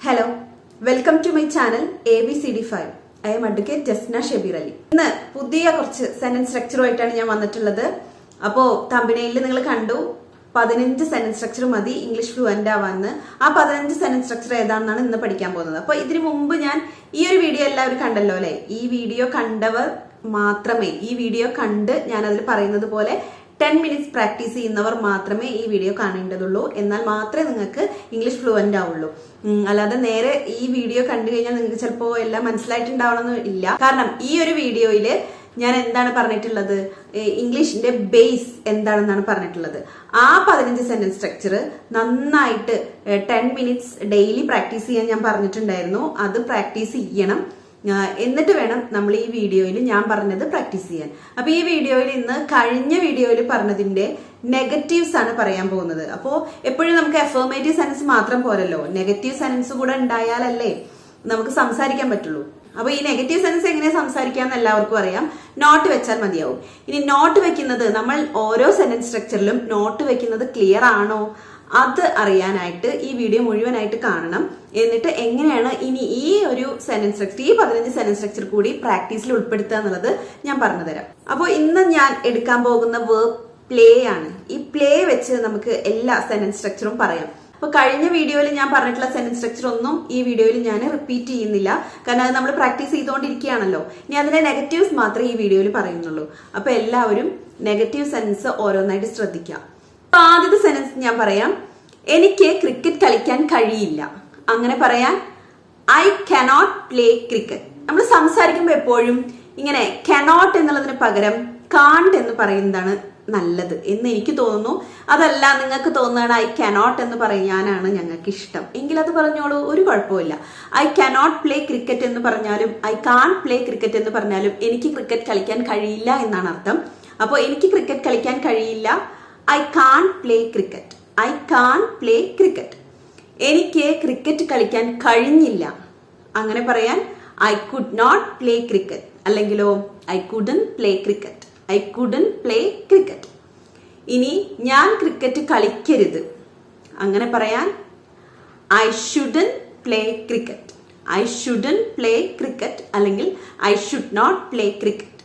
Hello welcome to my channel A B C D five I M advocate Jasna Shabeer Ali ഇന്ന് പുതിയ കുറച്ച് sentence സ്ട്രക്ചറുമായിട്ടാണ് ഞാൻ വന്നിട്ടുള്ളത്. അപ്പോ തമ്പിനയിൽ നിങ്ങൾ കണ്ടു പതിനഞ്ച് സെന്റൻസ് സ്ട്രക്ചർ മതി ഇംഗ്ലീഷ് ഫ്ലുവന്റ് ആവാന്ന്. ആ പതിനഞ്ച് സെന്റൻസ് സ്ട്രക്ചർ ഏതാണെന്നാണ് ഇന്ന് പഠിക്കാൻ പോകുന്നത്. അപ്പൊ ഇതിനു മുമ്പ് ഞാൻ ഈ ഒരു വീഡിയോ എല്ലാവരും കണ്ടല്ലോ അല്ലെ? ഈ വീഡിയോ കണ്ടവർ മാത്രമേ ഈ വീഡിയോ കണ്ട് ഞാൻ അതിൽ പറയുന്നത് പോലെ ടെൻ മിനിറ്റ്സ് പ്രാക്ടീസ് ചെയ്യുന്നവർ മാത്രമേ ഈ വീഡിയോ കാണേണ്ടതുള്ളൂ. എന്നാൽ മാത്രമേ നിങ്ങൾക്ക് ഇംഗ്ലീഷ് ഫ്ലുവന്റ് ആവുള്ളൂ. അല്ലാതെ നേരെ ഈ വീഡിയോ കണ്ടു കഴിഞ്ഞാൽ നിങ്ങൾക്ക് ചിലപ്പോൾ എല്ലാം മനസ്സിലായിട്ടുണ്ടാവണമെന്ന് ഇല്ല. കാരണം ഈ ഒരു വീഡിയോയിൽ ഞാൻ എന്താണ് പറഞ്ഞിട്ടുള്ളത്? ഇംഗ്ലീഷിന്റെ ബേസ് എന്താണെന്നാണ് പറഞ്ഞിട്ടുള്ളത്. ആ പതിനഞ്ച് സെന്റൻസ് സ്ട്രക്ചർ നന്നായിട്ട് ടെൻ മിനിറ്റ്സ് ഡെയിലി പ്രാക്ടീസ് ചെയ്യാൻ ഞാൻ പറഞ്ഞിട്ടുണ്ടായിരുന്നു. അത് പ്രാക്ടീസ് ചെയ്യണം. എന്നിട്ട് വേണം നമ്മൾ ഈ വീഡിയോയിൽ ഞാൻ പറഞ്ഞത് പ്രാക്ടീസ് ചെയ്യാൻ. അപ്പോൾ ഈ വീഡിയോയിൽ ഇന്ന് കഴിഞ്ഞ വീഡിയോയിൽ പറഞ്ഞതിന്റെ നെഗറ്റീവ്സ് ആണ് പറയാൻ പോകുന്നത്. അപ്പോൾ എപ്പോഴും നമുക്ക് എഫേമേറ്റീവ് സെൻസ് മാത്രം പോരല്ലോ. നെഗറ്റീവ് സെൻസ് കൂടെ ഉണ്ടായാലല്ലേ നമുക്ക് സംസാരിക്കാൻ പറ്റുള്ളൂ. അപ്പൊ ഈ നെഗറ്റീവ് സെൻസ് എങ്ങനെ സംസാരിക്കാന്ന് എല്ലാവർക്കും അറിയാം. നോട്ട് വെച്ചാൽ മതിയാവും. ഇനി നോട്ട് വെക്കുന്നത് നമ്മൾ ഓരോ സെന്റൻസ് സ്ട്രക്ചറിലും നോട്ട് വെക്കുന്നത് ക്ലിയർ ആണോ? അത് അറിയാനായിട്ട് ഈ വീഡിയോ മുഴുവനായിട്ട് കാണണം. എന്നിട്ട് എങ്ങനെയാണ് ഇനി ഈ ഒരു സെന്റൻസ് സ്ട്രക്ചർ ഈ പതിനഞ്ച് സെന്റൻസ് സ്ട്രക്ചർ കൂടി പ്രാക്ടീസിൽ ഉൾപ്പെടുത്തുക എന്നുള്ളത് ഞാൻ പറഞ്ഞുതരാം അപ്പോൾ ഇന്ന് ഞാൻ എടുക്കാൻ പോകുന്ന വേർബ് പ്ലേ ആണ്. ഈ പ്ലേ വെച്ച് നമുക്ക് എല്ലാ സെന്റൻസ് സ്ട്രക്ചറും പറയാം. അപ്പൊ കഴിഞ്ഞ വീഡിയോയിൽ ഞാൻ പറഞ്ഞിട്ടുള്ള സെന്റൻസ് സ്ട്രക്ചർ ഒന്നും ഈ വീഡിയോയിൽ ഞാൻ റിപ്പീറ്റ് ചെയ്യുന്നില്ല. കാരണം അത് നമ്മൾ പ്രാക്ടീസ് ചെയ്തുകൊണ്ടിരിക്കുകയാണല്ലോ ഇനി അതിന്റെ നെഗറ്റീവ്സ് മാത്രമേ ഈ വീഡിയോയിൽ പറയുന്നുള്ളൂ. അപ്പൊ എല്ലാവരും നെഗറ്റീവ് സെൻസ് ഓരോന്നായിട്ട് ശ്രദ്ധിക്കാം അപ്പൊ ആദ്യത്തെ സെന്റൻസ് ഞാൻ പറയാം. എനിക്ക് ക്രിക്കറ്റ് കളിക്കാൻ കഴിയില്ല. അങ്ങനെ പറയാൻ ഐ കനോട്ട് പ്ലേ ക്രിക്കറ്റ് നമ്മൾ സംസാരിക്കുമ്പോൾ എപ്പോഴും ഇങ്ങനെ കനോട്ട് എന്നുള്ളതിന് പകരം കാണ്ട് എന്ന് പറയുന്നതാണ് നല്ലത് എന്ന് എനിക്ക് തോന്നുന്നു. അതല്ല നിങ്ങൾക്ക് തോന്നുകയാണ് ഐ കനോട്ട് എന്ന് പറയാനാണ് ഞങ്ങൾക്ക് ഇഷ്ടം എങ്കിൽ അത് പറഞ്ഞോളൂ ഒരു കുഴപ്പമില്ല ഐ കനോട്ട് പ്ലേ ക്രിക്കറ്റ് എന്ന് പറഞ്ഞാലും ഐ കാൺ പ്ലേ ക്രിക്കറ്റ് എന്ന് പറഞ്ഞാലും എനിക്ക് ക്രിക്കറ്റ് കളിക്കാൻ കഴിയില്ല എന്നാണ് അർത്ഥം. അപ്പോൾ എനിക്ക് ക്രിക്കറ്റ് കളിക്കാൻ കഴിയില്ല. I can't play cricket I can't play cricket എനിക്ക് ക്രിക്കറ്റ് കളിക്കാൻ കഴിഞ്ഞില്ല. അങ്ങനെ പറയാൻ I could not play cricket അല്ലെങ്കിലോ I couldn't play cricket I couldn't play cricket ഇനി ഞാൻ ക്രിക്കറ്റ് കളിക്കരുത്. അങ്ങനെ പറയാൻ I shouldn't play cricket I shouldn't play cricket അല്ലെങ്കിൽ I should not play cricket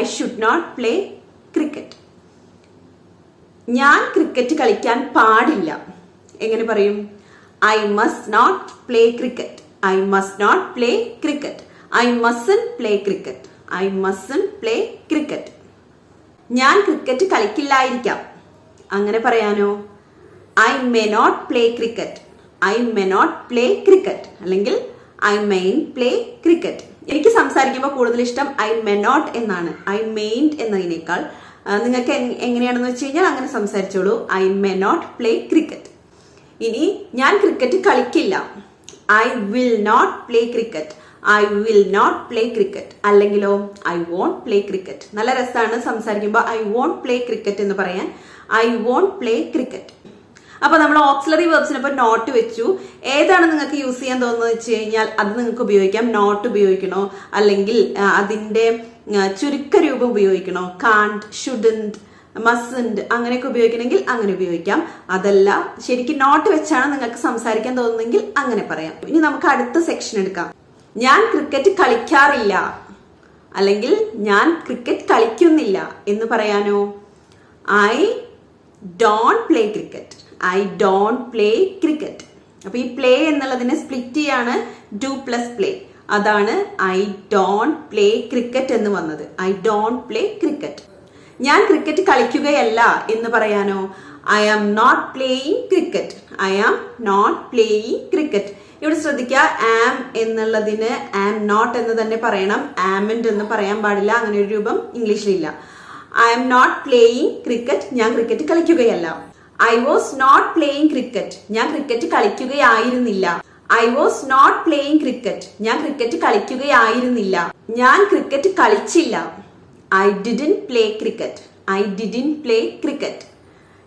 I should not play cricket ഞാൻ cricket കളിക്കാൻ പാടില്ല. എങ്ങനെ പറയും? I must not play cricket I must not play cricket I mustn't play cricket I mustn't play cricket ഞാൻ cricket കളിക്കില്ലായിരിക്കാം. അങ്ങനെ പറയാനോ? I may not play cricket I may not play cricket അല്ലെങ്കിൽ ഐ മെയിൻ പ്ലേ ക്രിക്കറ്റ് എനിക്ക് സംസാരിക്കുമ്പോൾ കൂടുതൽ ഇഷ്ടം I may not എന്നാണ്. ഐ മെയിൻഡ് എന്നതിനേക്കാൾ നിങ്ങൾക്ക് എങ്ങനെയാണെന്ന് വെച്ച് കഴിഞ്ഞാൽ അങ്ങനെ സംസാരിച്ചോളൂ. I may not play cricket ഇനി ഞാൻ ക്രിക്കറ്റ് കളിക്കില്ല. I will not play cricket I will not play cricket അല്ലെങ്കിലോ ഐ വോണ്ട് പ്ലേ ക്രിക്കറ്റ് നല്ല രസമാണ് സംസാരിക്കുമ്പോൾ ഐ വോണ്ട് പ്ലേ ക്രിക്കറ്റ് എന്ന് പറയാൻ. ഐ വോണ്ട് പ്ലേ ക്രിക്കറ്റ് അപ്പൊ നമ്മൾ ഓക്സിലറി വേർബ്സിനൊപ്പം നോട്ട് വെച്ചു. ഏതാണ് നിങ്ങൾക്ക് യൂസ് ചെയ്യാൻ തോന്നുന്നത് വെച്ച് കഴിഞ്ഞാൽ അത് നിങ്ങൾക്ക് ഉപയോഗിക്കാം. നോട്ട് ഉപയോഗിക്കണോ? അല്ലെങ്കിൽ അതിന്റെ ചുരുക്ക രൂപം ഉപയോഗിക്കണോ? കാണ്ട് ഷുഡന്റ് മസൻഡ് അങ്ങനെയൊക്കെ ഉപയോഗിക്കണമെങ്കിൽ അങ്ങനെ ഉപയോഗിക്കാം. അതല്ല ശരിക്കും നോട്ട് വെച്ചാണ് നിങ്ങൾക്ക് സംസാരിക്കാൻ തോന്നുന്നെങ്കിൽ അങ്ങനെ പറയാം. ഇനി നമുക്ക് അടുത്ത സെക്ഷൻ എടുക്കാം. ഞാൻ ക്രിക്കറ്റ് കളിക്കാറില്ല. അല്ലെങ്കിൽ ഞാൻ ക്രിക്കറ്റ് കളിക്കുന്നില്ല. എന്ന് പറയാനോ? I don't play cricket I don't play cricket അപ്പൊ ഈ പ്ലേ എന്നുള്ളതിനെ സ്പ്ലിറ്റ് ചെയ്യാണ്. ഡു പ്ലസ് പ്ലേ അതാണ് ഐ ഡോണ്ട് പ്ലേ ക്രിക്കറ്റ് എന്ന് വന്നത്. ഐ ഡോണ്ട് പ്ലേ ക്രിക്കറ്റ് ഞാൻ ക്രിക്കറ്റ് കളിക്കുകയല്ല എന്ന് പറയാനോ? I am not playing cricket I am not playing cricket ഇവിടെ ശ്രദ്ധിക്കുക ആം എന്നുള്ളതിന് ആം നോട്ട് എന്ന് തന്നെ പറയണം. ആമൻഡ് എന്ന് പറയാൻ പാടില്ല അങ്ങനെ ഒരു രൂപം ഇംഗ്ലീഷിലില്ല. I am not playing cricket ഞാൻ cricket കളിക്കുകയല്ല. I was not playing cricket ഞാൻ cricket കളിക്കുകയായിരുന്നില്ല. I was not playing cricket ഞാൻ ക്രിക്കറ്റ് കളിക്കുകയായിരുന്നില്ല. ഞാൻ cricket കളിച്ചില്ല. I didn't play cricket I didn't play cricket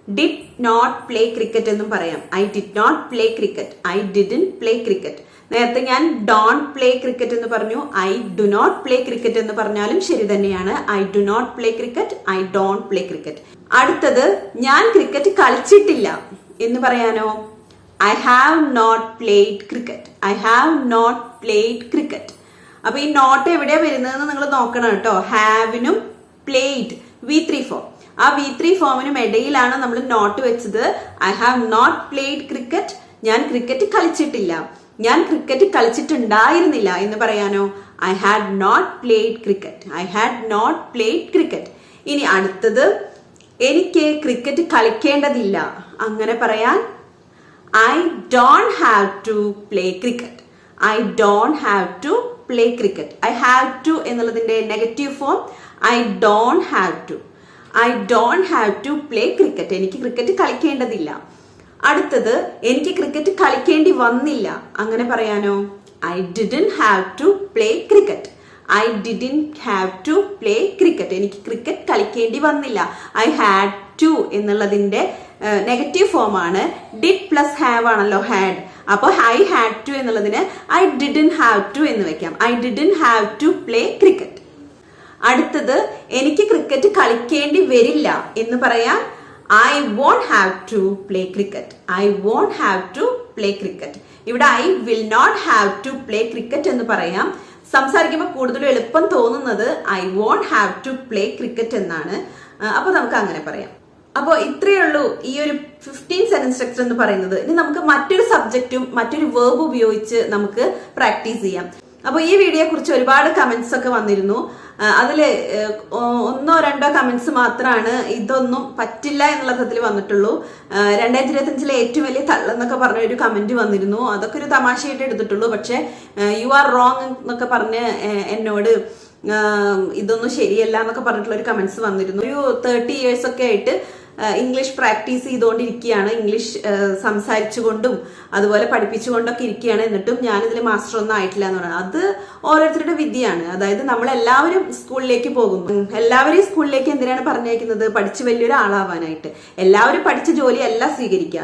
did not play cricket എന്നും പറയാം. I did not play cricket I didn't play cricket നേരത്തെ ഞാൻ don't play cricket എന്ന് പറഞ്ഞു. I do not play cricket എന്ന് പറഞ്ഞാലും ശരി തന്നെയാണ്. I do not play cricket I don't play cricket അടുത്തത് ഞാൻ ക്രിക്കറ്റ് കളിച്ചിട്ടില്ല എന്ന് പറയാനോ? I have not played cricket I have not played cricket അപ്പൊ ഈ നോട്ട് എവിടെയാ വരുന്നതെന്ന് നിങ്ങൾ നോക്കണം കേട്ടോ. ഹാവിനും പ്ലേറ്റ് വി ത്രീ ഫോം ആ വി ത്രീ ഫോമിനും ഇടയിലാണ് നമ്മൾ നോട്ട് വെച്ചത്. I have not played cricket ഞാൻ ക്രിക്കറ്റ് കളിച്ചിട്ടില്ല. ഞാൻ ക്രിക്കറ്റ് കളിച്ചിട്ടുണ്ടായിരുന്നില്ല എന്ന് പറയാനോ? I had not played cricket I had not played cricket ഇനി അടുത്തത് എനിക്ക് ക്രിക്കറ്റ് കളിക്കേണ്ടതില്ല. അങ്ങനെ പറയാൻ I don't have to play cricket I don't have to play cricket I have to എന്നുള്ളതിന്റെ negative form I don't have to I don't have to play cricket എനിക്ക് cricket കളിക്കേണ്ടതില്ല. അടുത്തത് എനിക്ക് ക്രിക്കറ്റ് കളിക്കേണ്ടി വന്നില്ല. അങ്ങനെ പറയാനോ? I didn't have to play cricket I didn't have to play cricket എനിക്ക് ക്രിക്കറ്റ് കളിക്കേണ്ടി വന്നില്ല. ഐ ഹാഡ് ടു എന്നുള്ളതിന്റെ നെഗറ്റീവ് ഫോം ആണ്. ഡിഡ് പ്ലസ് ഹാവ് ആണല്ലോ ഹാഡ് അപ്പോൾ ഐ ഹാഡ് ടു എന്നുള്ളതിന് ഐ ഡിഡിൻ ഹാവ് ടു എന്ന് വെക്കാം. I didn't have to play cricket അടുത്തത് എനിക്ക് ക്രിക്കറ്റ് കളിക്കേണ്ടി വരില്ല എന്ന് പറയാൻ I won't have to play cricket I won't have to play cricket ഇവിടെ I will not have to play cricket എന്ന് പറയാം. സംസാരിക്കുമ്പോൾ കൂടുതലും എളുപ്പം തോന്നുന്നത് I won't have to play cricket എന്നാണ്. അപ്പൊ നമുക്ക് അങ്ങനെ പറയാം. അപ്പോൾ ഇത്രയേ ഉള്ളൂ ഈ ഒരു ഫിഫ്റ്റീൻ സെന്റൻസ് സ്ട്രക്ചർ എന്ന് പറയുന്നത്. ഇനി നമുക്ക് മറ്റൊരു സബ്ജക്റ്റും മറ്റൊരു വേർബ് ഉപയോഗിച്ച് നമുക്ക് പ്രാക്ടീസ് ചെയ്യാം. അപ്പോൾ ഈ വീഡിയോയെ കുറിച്ച് ഒരുപാട് കമന്റ്സ് ഒക്കെ വന്നിരുന്നു. അതിൽ ഒന്നോ രണ്ടോ കമന്റ്സ് മാത്രമാണ് ഇതൊന്നും പറ്റില്ല എന്നുള്ള തരത്തിൽ വന്നിട്ടുള്ളൂ. രണ്ടായിരത്തി ഇരുപത്തഞ്ചിലെ ഏറ്റവും വലിയ തള്ളെന്നൊക്കെ പറഞ്ഞ ഒരു കമന്റ് വന്നിരുന്നു. അതൊക്കെ ഒരു തമാശയായിട്ട് എടുത്തിട്ടുള്ളൂ. പക്ഷെ യു ആർ റോങ് എന്നൊക്കെ പറഞ്ഞ് എന്നോട് ഇതൊന്നും ശരിയല്ല എന്നൊക്കെ പറഞ്ഞിട്ടുള്ള ഒരു കമന്റ്സ് വന്നിരുന്നു. ഒരു തേർട്ടി ഇയേഴ്സ് ഒക്കെ ആയിട്ട് ഇംഗ്ലീഷ് പ്രാക്ടീസ് ചെയ്തുകൊണ്ടിരിക്കുകയാണ്. ഇംഗ്ലീഷ് സംസാരിച്ചുകൊണ്ടും അതുപോലെ പഠിപ്പിച്ചുകൊണ്ടൊക്കെ ഇരിക്കുകയാണ്. എന്നിട്ടും ഞാനിതിൽ മാസ്റ്റർ ഒന്നും ആയിട്ടില്ല എന്ന് പറയുന്നത്. അത് ഓരോരുത്തരുടെ വിദ്യയാണ് അതായത് നമ്മൾ എല്ലാവരും സ്കൂളിലേക്ക് എല്ലാവരും എല്ലാവരെയും സ്കൂളിലേക്ക് എന്തിനാണ് പറഞ്ഞേക്കുന്നത് പഠിച്ച് വലിയൊരു ആളാവാനായിട്ട് എല്ലാവരും പഠിച്ച ജോലി ജോലിയല്ല സ്വീകരിക്കുക.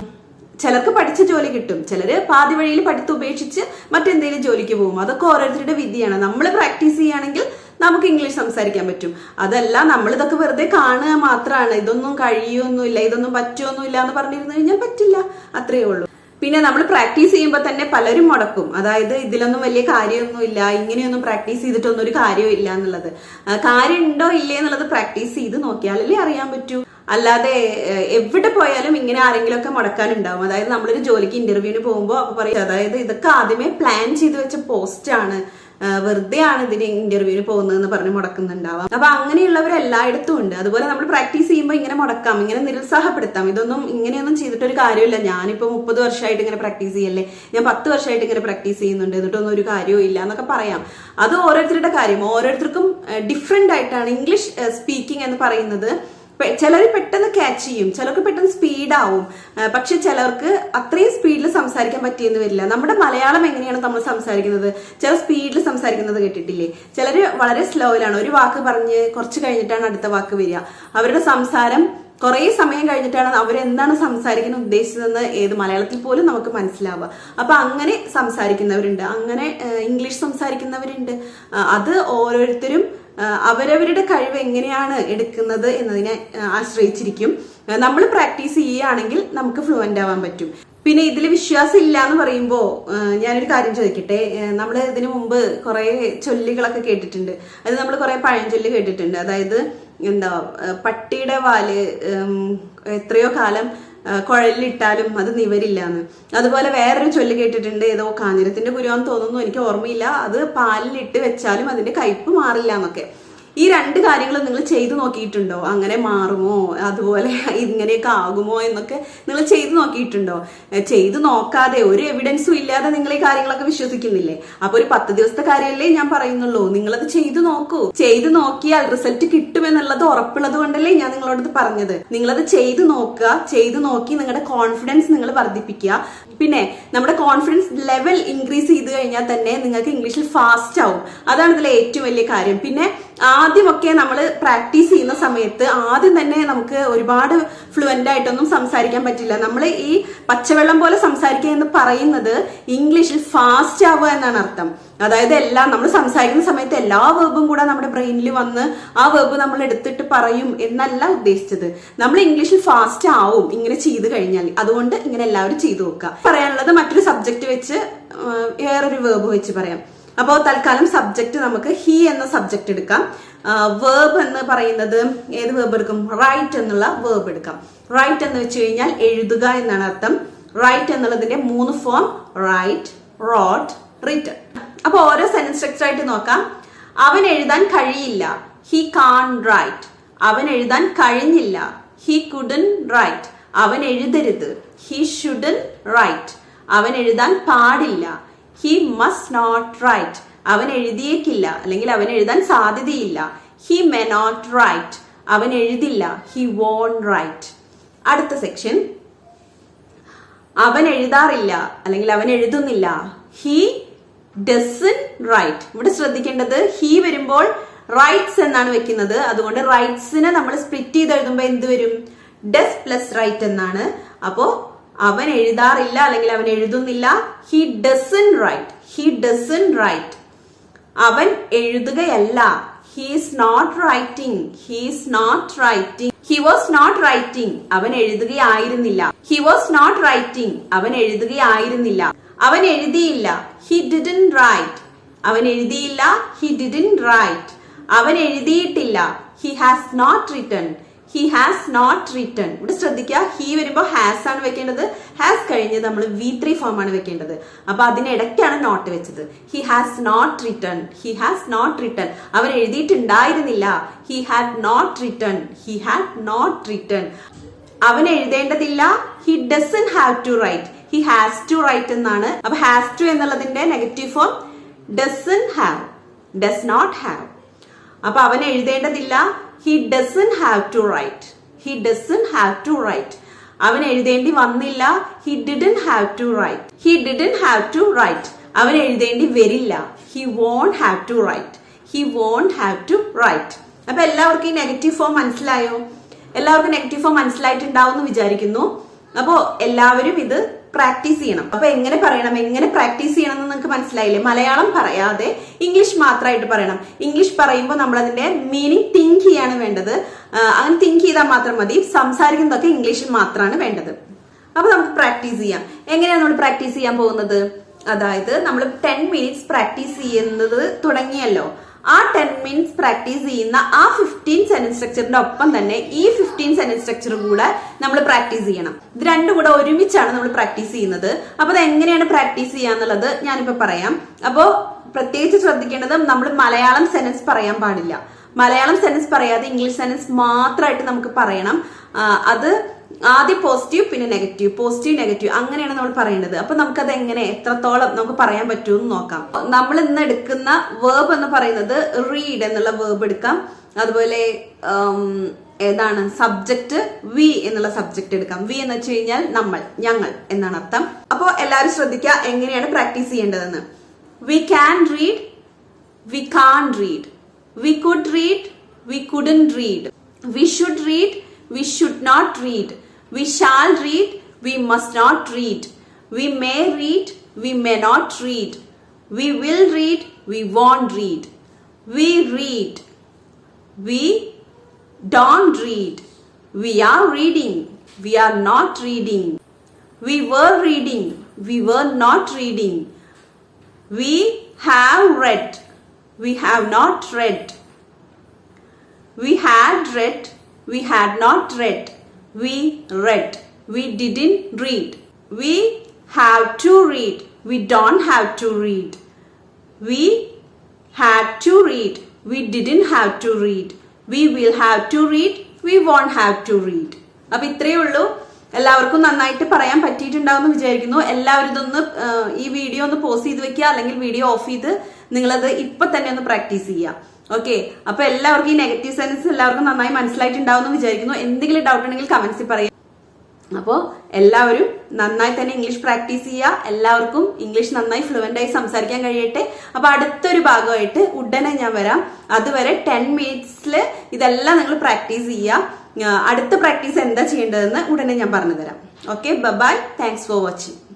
ചിലർക്ക് പഠിച്ച ജോലി കിട്ടും. ചിലര് പാതി വഴിയിൽ പഠിത്തം ഉപേക്ഷിച്ച് മറ്റെന്തെങ്കിലും ജോലിക്ക് പോകും. അതൊക്കെ ഓരോരുത്തരുടെ വിദ്യയാണ് നമ്മൾ പ്രാക്ടീസ് ചെയ്യുകയാണെങ്കിൽ നമുക്ക് ഇംഗ്ലീഷ് സംസാരിക്കാൻ പറ്റും. അതല്ല നമ്മൾ ഇതൊക്കെ വെറുതെ കാണുക മാത്രമാണ് ഇതൊന്നും കഴിയൊന്നുമില്ല ഇതൊന്നും പറ്റുമൊന്നുമില്ല എന്ന് പറഞ്ഞിരുന്നു കഴിഞ്ഞാൽ പറ്റില്ല. അത്രയേ ഉള്ളൂ. പിന്നെ നമ്മൾ പ്രാക്ടീസ് ചെയ്യുമ്പോൾ തന്നെ പലരും മുടക്കും. അതായത് ഇതിലൊന്നും വലിയ കാര്യമൊന്നുമില്ല ഇങ്ങനെയൊന്നും പ്രാക്ടീസ് ചെയ്തിട്ടൊന്നും ഒരു കാര്യമില്ല എന്നുള്ളത്. കാര്യം കാര്യമുണ്ടോ ഇല്ലേ എന്നുള്ളത് പ്രാക്ടീസ് ചെയ്ത് നോക്കിയാലല്ലേ അറിയാൻ പറ്റൂ. അല്ലാതെ എവിടെ പോയാലും ഇങ്ങനെ ആരെങ്കിലും ഒക്കെ മുടക്കാനുണ്ടാവും. അതായത് നമ്മളൊരു ജോലിക്ക് ഇന്റർവ്യൂവിന് പോകുമ്പോൾ അപ്പൊ പറയും അതായത് ഇതൊക്കെ ആദ്യമേ പ്ലാൻ ചെയ്ത് വെച്ച പോസ്റ്റ് വെറുതെ ആണ് ഇതിന് ഇന്റർവ്യൂവിന് പോകുന്നതെന്ന് പറഞ്ഞ് മുടക്കുന്നുണ്ടാവാം. അപ്പൊ അങ്ങനെയുള്ളവർ എല്ലായിടത്തും ഉണ്ട്. അതുപോലെ നമ്മൾ പ്രാക്ടീസ് ചെയ്യുമ്പോൾ ഇങ്ങനെ മുടക്കാം ഇങ്ങനെ നിരുത്സാഹപ്പെടുത്താം. ഇതൊന്നും ഇങ്ങനെയൊന്നും ചെയ്തിട്ടൊരു കാര്യമില്ല. ഞാനിപ്പോ മുപ്പത് വർഷമായിട്ട് ഇങ്ങനെ പ്രാക്ടീസ് ചെയ്യല്ലേ? ഞാൻ പത്ത് വർഷമായിട്ട് ഇങ്ങനെ പ്രാക്ടീസ് ചെയ്യുന്നുണ്ട്. എന്നിട്ടൊന്നും ഒരു കാര്യവും ഇല്ല എന്നൊക്കെ പറയാം. അത് ഓരോരുത്തരുടെ കാര്യം. ഓരോരുത്തർക്കും ഡിഫറെന്റ് ആയിട്ടാണ് ഇംഗ്ലീഷ് സ്പീക്കിംഗ് എന്ന് പറയുന്നത്. ചിലർ പെട്ടെന്ന് ക്യാച്ച് ചെയ്യും. ചിലർക്ക് പെട്ടെന്ന് സ്പീഡാവും പക്ഷെ ചിലർക്ക് അത്രയും സ്പീഡിൽ സംസാരിക്കാൻ പറ്റിയെന്ന് വരില്ല. നമ്മുടെ മലയാളം എങ്ങനെയാണ് നമ്മൾ സംസാരിക്കുന്നത്? ചില സ്പീഡിൽ സംസാരിക്കുന്നത് കേട്ടിട്ടില്ലേ? ചിലർ വളരെ സ്ലോയിലാണ് ഒരു വാക്ക് പറഞ്ഞ് കുറച്ച് കഴിഞ്ഞിട്ടാണ് അടുത്ത വാക്ക് വരിക. അവരുടെ സംസാരം കുറേ സമയം കഴിഞ്ഞിട്ടാണ് അവരെന്താണ് സംസാരിക്കാൻ ഉദ്ദേശിച്ചതെന്ന് ഏത് മലയാളത്തിൽ പോലും നമുക്ക് മനസ്സിലാവുക. അപ്പൊ അങ്ങനെ സംസാരിക്കുന്നവരുണ്ട് അങ്ങനെ ഇംഗ്ലീഷ് സംസാരിക്കുന്നവരുണ്ട്. അത് ഓരോരുത്തരും അവരവരുടെ കഴിവ് എങ്ങനെയാണ് എടുക്കുന്നത് എന്നതിനെ ആശ്രയിച്ചിരിക്കും. നമ്മൾ പ്രാക്ടീസ് ചെയ്യുകയാണെങ്കിൽ നമുക്ക് ഫ്ലുവന്റ് ആവാൻ പറ്റും. പിന്നെ ഇതിൽ വിശ്വാസം ഇല്ല എന്ന് പറയുമ്പോൾ ഞാനൊരു കാര്യം ചോദിക്കട്ടെ? നമ്മൾ ഇതിനു മുമ്പ് കുറേ ചൊല്ലുകളൊക്കെ കേട്ടിട്ടുണ്ട്. അത് നമ്മൾ കുറേ പഴഞ്ചൊല്ല് കേട്ടിട്ടുണ്ട്. അതായത് എന്താ പട്ടിയുടെ വാൽ എത്രയോ കാലം കുഴലിലിട്ടാലും അത് നിവരില്ല എന്ന് അതുപോലെ വേറൊരു ചൊല്ല് കേട്ടിട്ടുണ്ട് ഏതോ കാഞ്ഞിരത്തിന്റെ പുരുവാന്ന് തോന്നുന്നു എനിക്ക് ഓർമ്മയില്ല. അത് പാലിലിട്ട് വെച്ചാലും അതിന്റെ കയ്പ് മാറില്ല എന്നൊക്കെ. ഈ രണ്ട് കാര്യങ്ങളും നിങ്ങൾ ചെയ്തു നോക്കിയിട്ടുണ്ടോ? അങ്ങനെ മാറുമോ? അതുപോലെ ഇങ്ങനെയൊക്കെ ആകുമോ എന്നൊക്കെ നിങ്ങൾ ചെയ്തു നോക്കിയിട്ടുണ്ടോ? ചെയ്തു നോക്കാതെ ഒരു എവിഡൻസും ഇല്ലാതെ നിങ്ങൾ ഈ കാര്യങ്ങളൊക്കെ വിശ്വസിക്കുന്നില്ലേ? അപ്പൊ ഒരു പത്ത് ദിവസത്തെ കാര്യമല്ലേ ഞാൻ പറയുന്നുള്ളൂ. നിങ്ങളത് ചെയ്തു നോക്കൂ. ചെയ്തു നോക്കിയാൽ റിസൾട്ട് കിട്ടുമെന്നുള്ളത് ഉറപ്പുള്ളത് കൊണ്ടല്ലേ ഞാൻ നിങ്ങളോട് പറഞ്ഞത്. നിങ്ങളത് ചെയ്തു നോക്കുക. ചെയ്തു നോക്കി നിങ്ങളുടെ കോൺഫിഡൻസ് നിങ്ങൾ വർദ്ധിപ്പിക്കുക. പിന്നെ നമ്മുടെ കോൺഫിഡൻസ് ലെവൽ ഇൻക്രീസ് ചെയ്ത് കഴിഞ്ഞാൽ തന്നെ നിങ്ങൾക്ക് ഇംഗ്ലീഷിൽ ഫാസ്റ്റ് ആവും. അതാണ് ഇതിലെ ഏറ്റവും വലിയ കാര്യം. പിന്നെ ആദ്യമൊക്കെ നമ്മൾ പ്രാക്ടീസ് ചെയ്യുന്ന സമയത്ത് ആദ്യം തന്നെ നമുക്ക് ഒരുപാട് ഫ്ലുവന്റ് ആയിട്ടൊന്നും സംസാരിക്കാൻ പറ്റില്ല. നമ്മൾ ഈ പച്ചവെള്ളം പോലെ സംസാരിക്കുക എന്ന് പറയുന്നത് ഇംഗ്ലീഷിൽ ഫാസ്റ്റ് ആവുക എന്നാണ് അർത്ഥം. അതായത് എല്ലാം നമ്മൾ സംസാരിക്കുന്ന സമയത്ത് എല്ലാ വേർബും കൂടെ നമ്മുടെ ബ്രെയിനിൽ വന്ന് ആ വേർബ് നമ്മൾ എടുത്തിട്ട് പറയും എന്നല്ല ഉദ്ദേശിച്ചത്. നമ്മൾ ഇംഗ്ലീഷിൽ ഫാസ്റ്റ് ആവും ഇങ്ങനെ ചെയ്ത് കഴിഞ്ഞാൽ അതുകൊണ്ട് ഇങ്ങനെ എല്ലാവരും ചെയ്തു നോക്കുക. പറയാനുള്ളത് മറ്റൊരു സബ്ജക്റ്റ് വെച്ച് വേറൊരു വേർബ് വെച്ച് പറയാം. അപ്പോൾ തൽക്കാലം സബ്ജക്റ്റ് നമുക്ക് ഹി എന്ന സബ്ജക്റ്റ് എടുക്കാം. വേർബ് എന്ന് പറയുന്നത് ഏത് വേർബ് എടുക്കും? റൈറ്റ് എന്നുള്ള വേർബ് എടുക്കാം. റൈറ്റ് എന്ന് വെച്ച് കഴിഞ്ഞാൽ എഴുതുക എന്നാണ് അർത്ഥം. റൈറ്റ് എന്നുള്ളതിന്റെ മൂന്ന് ഫോം റൈറ്റ് റോട്ട് റിട്ടൺ അപ്പൊ ഓരോ സെൻസ് സ്ട്രക്ചർ ആയിട്ട് നോക്കാം. അവൻ എഴുതാൻ കഴിയില്ല. ഹി കാൺ റൈറ്റ് അവൻ എഴുതാൻ കഴിഞ്ഞില്ല. ഹി കുഡൻ റൈറ്റ് അവൻ എഴുതരുത്. ഹി ഷുഡൻ റൈറ്റ് അവൻ എഴുതാൻ പാടില്ല. ഹി മസ്റ്റ് നോട്ട് റൈറ്റ് അവൻ എഴുതിയേക്കില്ല. അല്ലെങ്കിൽ അവൻ എഴുതാൻ സാധ്യതയില്ല. ഹി മെ നോട്ട് റൈറ്റ് അവൻ എഴുതില്ല. ഹി വോൺ റൈറ്റ് അടുത്ത സെക്ഷൻ അവൻ എഴുതാറില്ല. അല്ലെങ്കിൽ അവൻ എഴുതുന്നില്ല. ഹി ഡസൻ റൈറ്റ് ഇവിടെ ശ്രദ്ധിക്കേണ്ടത് ഹി വരുമ്പോൾ റൈറ്റ്സ് എന്നാണ് വെക്കുന്നത്. അതുകൊണ്ട് റൈറ്റ്സിനെ നമ്മൾ സ്പ്ലിറ്റ് ചെയ്ത് എഴുതുമ്പോൾ എന്ത് വരും? ഡസ് പ്ലസ് റൈറ്റ് എന്നാണ്. അപ്പോ അവൻ എഴുതാറില്ല അല്ലെങ്കിൽ അവൻ എഴുതുന്നില്ല. He doesn't write he doesn't write അവൻ എഴുതുകയല്ല. He's not writing he's not writing he was not writing അവൻ എഴുതുകയായിരുന്നില്ല. ഹി വാസ് നോട്ട് റൈറ്റിംഗ് അവൻ എഴുതുകയായിരുന്നില്ല. അവൻ എഴുതിയില്ല. ഹി ഡിഡൻ റൈറ്റ് അവൻ എഴുതിയില്ല. ഹി ഡിഡൻ റൈറ്റ് അവൻ എഴുതിയിട്ടില്ല. He has not written he has not written ഇവിടെ ശ്രദ്ധിക്കുക. ഹി വരുമ്പോൾ ഹാസ് ആണ് വെക്കേണ്ടത്. ഹാസ് കഴിഞ്ഞ് നമ്മൾ വി ത്രീ ഫോം ആണ് വെക്കേണ്ടത്. അപ്പൊ അതിനിടയ്ക്കാണ് നോട്ട് വെച്ചത്. He has not return he has not return അവൻ എഴുതിയിട്ടുണ്ടായിരുന്നില്ല. He had not return he had not return അവൻ എഴുതേണ്ടതില്ല. He doesn't have to write he has to write എന്നാണ്. അപ്പൊ ഹാസ് ടു എന്നുള്ളതിന്റെ negative form doesn't have does not have അപ്പൊ അവൻ എഴുതേണ്ടതില്ല. He doesn't have to write he doesn't have to write അവൻ എഴുതേണ്ടി വന്നില്ല. He didn't have to write he didn't have to write അവൻ എഴുതേണ്ടി വരില്ല. He won't have to write he won't have to write അപ്പൊ എല്ലാവർക്കും ഈ നെഗറ്റീവ് ഫോം മനസ്സിലായോ? എല്ലാവർക്കും നെഗറ്റീവ് ഫോം മനസ്സിലായിട്ടുണ്ടാവും എന്ന് വിചാരിക്കുന്നു. അപ്പോ എല്ലാവരും ഇത് പ്രാക്ടീസ് ചെയ്യണം. അപ്പൊ എങ്ങനെ പറയണം? എങ്ങനെ പ്രാക്ടീസ് ചെയ്യണം എന്ന് നിങ്ങൾക്ക് മനസ്സിലായില്ലേ? മലയാളം പറയാതെ ഇംഗ്ലീഷ് മാത്രമായിട്ട് പറയണം. ഇംഗ്ലീഷ് പറയുമ്പോൾ നമ്മൾ അതിന്റെ മീനിങ് തിങ്ക് ചെയ്യാണ് വേണ്ടത്. അങ്ങനെ തിങ്ക് ചെയ്താൽ മാത്രം മതി. സംസാരിക്കുന്നതൊക്കെ ഇംഗ്ലീഷിൽ മാത്രമാണ് വേണ്ടത്. അപ്പൊ നമുക്ക് പ്രാക്ടീസ് ചെയ്യാം. എങ്ങനെയാണ് നമ്മൾ പ്രാക്ടീസ് ചെയ്യാൻ പോകുന്നത്? അതായത് നമ്മൾ ടെൻ മിനിറ്റ്സ് പ്രാക്ടീസ് ചെയ്യുന്നത് തുടങ്ങിയല്ലോ. ആ ടെൻ മിനിറ്റ്സ് പ്രാക്ടീസ് ചെയ്യുന്ന ആ ഫിഫ്റ്റീൻ സെന്റൻസ് സ്ട്രക്ചറിന്റെ ഒപ്പം തന്നെ ഈ ഫിഫ്റ്റീൻ സെന്റൻസ് സ്ട്രക്ചറും കൂടെ നമ്മൾ പ്രാക്ടീസ് ചെയ്യണം. ഇത് രണ്ടും കൂടെ ഒരുമിച്ചാണ് നമ്മൾ പ്രാക്ടീസ് ചെയ്യുന്നത്. അപ്പൊ അത് എങ്ങനെയാണ് പ്രാക്ടീസ് ചെയ്യാന്നുള്ളത് ഞാനിപ്പോ പറയാം. അപ്പോ പ്രത്യേകിച്ച് ശ്രദ്ധിക്കേണ്ടത് നമ്മൾ മലയാളം സെന്റൻസ് പറയാൻ പാടില്ല. മലയാളം സെന്റൻസ് പറയാതെ ഇംഗ്ലീഷ് സെന്റൻസ് മാത്രമായിട്ട് നമുക്ക് പറയണം. അത് ആദ്യം പോസിറ്റീവ് പിന്നെ നെഗറ്റീവ് പോസിറ്റീവ് നെഗറ്റീവ് അങ്ങനെയാണ് നമ്മൾ പറയേണ്ടത് അപ്പൊ നമുക്കത് എങ്ങനെ എത്രത്തോളം നമുക്ക് പറയാൻ പറ്റുമെന്ന് നോക്കാം. നമ്മൾ ഇന്ന് എടുക്കുന്ന വേർബ് എന്ന് പറയുന്നത് റീഡ് എന്നുള്ള വേർബ് എടുക്കാം. അതുപോലെ ഏതാണ് സബ്ജക്റ്റ് വി എന്നുള്ള സബ്ജക്റ്റ് എടുക്കാം. വി എന്ന് വെച്ച് കഴിഞ്ഞാൽ നമ്മൾ ഞങ്ങൾ എന്നാണ് അർത്ഥം. അപ്പോൾ എല്ലാവരും ശ്രദ്ധിക്കുക എങ്ങനെയാണ് പ്രാക്ടീസ് ചെയ്യേണ്ടതെന്ന്. We can read we can't read we could read we couldn't read we should read we should not read. We shall read, we must not read. We may read, we may not read. We will read, we won't read. We read, we don't read. We are reading, we are not reading. We were reading, we were not reading. We have read. We have not read. We had read. We had not read. We read. We didn't read. We have to read. We don't have to read. We had to read. We didn't have to read. We will have to read. We won't have to read. അപ്പൊ ഇത്രയേ ഉള്ളൂ എല്ലാവർക്കും നന്നായിട്ട് പറയാൻ പറ്റിയിട്ടുണ്ടാവുമെന്ന് വിചാരിക്കുന്നു എല്ലാവരും ഇതൊന്ന് ഈ വീഡിയോ ഒന്ന് പോസ് ചെയ്ത് വെക്കുക അല്ലെങ്കിൽ വീഡിയോ ഓഫ് ചെയ്ത് നിങ്ങളത് ഇപ്പൊ തന്നെ ഒന്ന് പ്രാക്ടീസ് ചെയ്യുക ഓക്കെ അപ്പൊ എല്ലാവർക്കും ഈ നെഗറ്റീവ് സെൻസ് എല്ലാവർക്കും നന്നായി മനസ്സിലായിട്ടുണ്ടാവുമെന്ന് വിചാരിക്കുന്നു. എന്തെങ്കിലും ഡൗട്ട് ഉണ്ടെങ്കിൽ കമന്റ്സിൽ പറയാം. അപ്പോൾ എല്ലാവരും നന്നായി തന്നെ ഇംഗ്ലീഷ് പ്രാക്ടീസ് ചെയ്യുക. എല്ലാവർക്കും ഇംഗ്ലീഷ് നന്നായി ഫ്ലുവന്റ് ആയി സംസാരിക്കാൻ കഴിയട്ടെ. അപ്പോൾ അടുത്തൊരു ഭാഗമായിട്ട് ഉടനെ ഞാൻ വരാം. അതുവരെ ടെൻ മിനിറ്റ്സിൽ ഇതെല്ലാം നിങ്ങൾ പ്രാക്ടീസ് ചെയ്യുക. അടുത്ത പ്രാക്ടീസ് എന്താ ചെയ്യേണ്ടതെന്ന് ഉടനെ ഞാൻ പറഞ്ഞു തരാം okay bye thanks for watching